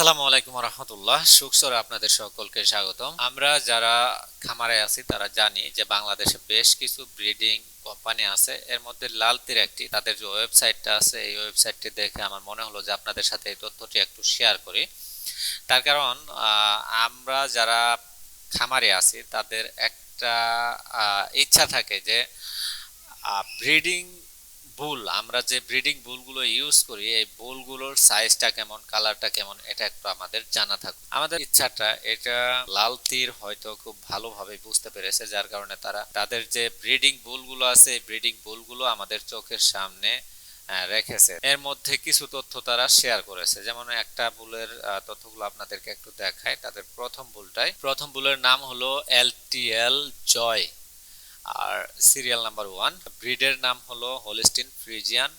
আসসালামু আলাইকুম রহমতুল্লাহ। সুখসরে আপনাদের সকলকে স্বাগতম। আমরা যারা খামারে আছি, তারা জানি যে বাংলাদেশে বেশ কিছু ব্রিডিং কোম্পানি আছে। এর মধ্যে লাল লালতির একটি। তাদের যে ওয়েবসাইটটা আছে, এই ওয়েবসাইটটি দেখে আমার মনে হলো যে আপনাদের সাথে এই তথ্যটি একটু শেয়ার করি। তার কারণ আমরা যারা খামারে আছি, তাদের একটা ইচ্ছা থাকে যে ব্রিডিং বুল আমরা যে ব্রিডিং বুলগুলো ইউজ করি, এই বুলগুলোর সাইজটা কেমন কালারটা কেমন, এটা একটু আমাদের জানা থাকুক। আমাদের ইচ্ছাটা এটা লাল তীর হয়তো খুব ভালোভাবে বুঝতে পেরেছে, যার কারণে তারা, তাদের যে ব্রিডিং বুলগুলো আছে, এই ব্রিডিং বুলগুলো আমাদের চোখের সামনে রেখেছে। এর মধ্যে কিছু তথ্য তারা শেয়ার করেছে। যেমন একটা বুলের তথ্যগুলো আপনাদেরকে একটু দেখায় তাদের প্রথম বুলটাই প্রথম বুলের নাম হলো এল টি এল জয় আর সিরিয়াল নাম্বার ওয়ান ব্রিডের নাম হলো Holstein Friesian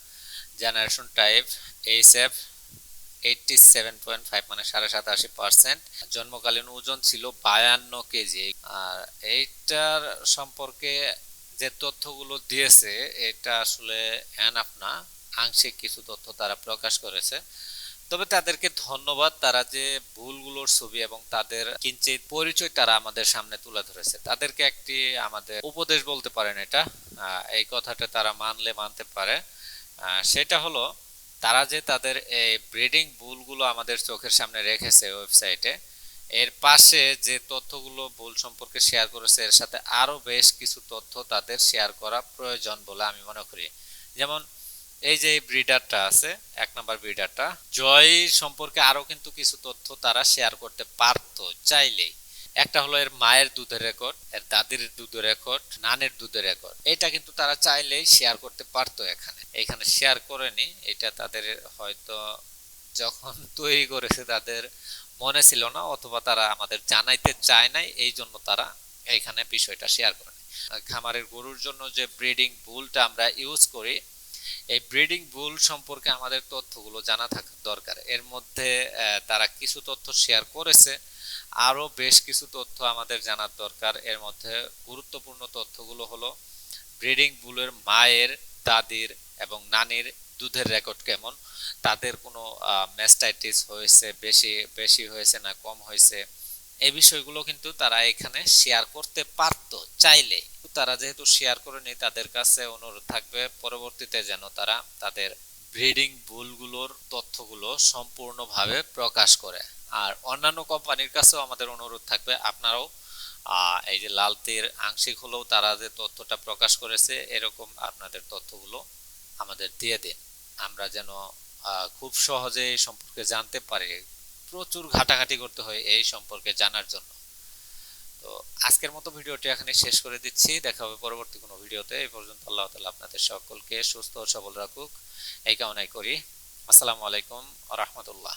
generation type H F eighty seven point five মানে সাড়ে সাতাশি পার্সেন্ট জন্মকালীন ওজন ছিল বায়ান্ন কেজি। আর এইটার সম্পর্কে যে তথ্যগুলো দিয়েছে, এটা আসলে এনাফ না। আংশিক কিছু তথ্য তারা প্রকাশ করেছে। তবে তাদেরকে ধন্যবাদ তারা যে ভুলগুলোর ছবি এবং তাদের কিঞ্চিত পরিচয় তারা আমাদের সামনে তুলে ধরেছে। তাদেরকে একটি আমাদের উপদেশ বলতে পারেন এটা। এই কথাটা তারা মানলে মানতে পারে। সেটা হলো, তারা যে তাদের এই ব্রিডিং বুলগুলো আমাদের চোখের সামনে রেখেছে ওয়েবসাইটে এর পাশে যে তথ্যগুলো ভুল সম্পর্কে শেয়ার করেছে, এর সাথে আরও বেশ কিছু তথ্য তাদের শেয়ার করা প্রয়োজন বলে আমি মনে করি। যেমন এই যে ব্রিডারটা আছে, এক নাম্বার ব্রিডারটা জয় সম্পর্কে আরও কিন্তু কিছু তথ্য তারা শেয়ার করতে পারতো চাইলেই। একটা হলো এর মায়ের দুধের রেকর্ড এর দাদির দুধের রেকর্ড নানের দুধের রেকর্ড এটা কিন্তু তারা চাইলেই শেয়ার করতে পারতো এখানে। এখানে শেয়ার করেনি এটা তাদের হয়তো যখন তৈরি করেছে তাদের মনে ছিল না, অথবা তারা আমাদের জানাইতে চায় নাই, এই জন্য তারা এখানে বিষয়টা শেয়ার করেনি খামারের গরুর জন্য যে ব্রিডিং বুলটা আমরা ইউজ করি এই ব্রিডিং বুল সম্পর্কে আমাদের তথ্যগুলো জানা থাকা দরকার। এর মধ্যে তারা কিছু তথ্য শেয়ার করেছে, আরও বেশ কিছু তথ্য আমাদের জানার দরকার। এর মধ্যে গুরুত্বপূর্ণ তথ্যগুলো হলো ব্রিডিং বুলের মায়ের, দাদির এবং নানির দুধের রেকর্ড কেমন? তাদের কোনো ম্যাস্টাইটিস হয়েছে, বেশি বেশি হয়েছে না কম হয়েছে? এই বিষয়গুলো কিন্তু তারা এখানে শেয়ার করতে পারতো চাইলে তারা যেহেতু শেয়ার করেনি তাদের কাছে অনুরোধ থাকবে পরবর্তীতে যেন তারা তাদের ব্রিডিং বুলগুলোর তথ্যগুলো সম্পূর্ণভাবে প্রকাশ করে। আর অন্যান্য কোম্পানির কাছেও আমাদের অনুরোধ থাকবে, আপনারাও এই যে লালতির আংশিক হলেও তারা যে তথ্যটা প্রকাশ করেছে, এরকম আপনাদের তথ্যগুলো আমাদের দিয়ে দিন। আমরা যেন খুব সহজে এই সম্পর্কে জানতে পারি, প্রচুর ঘাটাঘাটি করতে হয় এই সম্পর্কে জানার জন্য। তো আজকের মতো ভিডিওটি এখানে শেষ করে দিচ্ছি। দেখা হবে পরবর্তী কোনো ভিডিওতে। এই পর্যন্ত আল্লাহ তালা আপনাদের সকলকে সুস্থ ও সবল রাখুক। এই কামনাই করি। আসসালামু আলাইকুম রহমতুল্লাহ।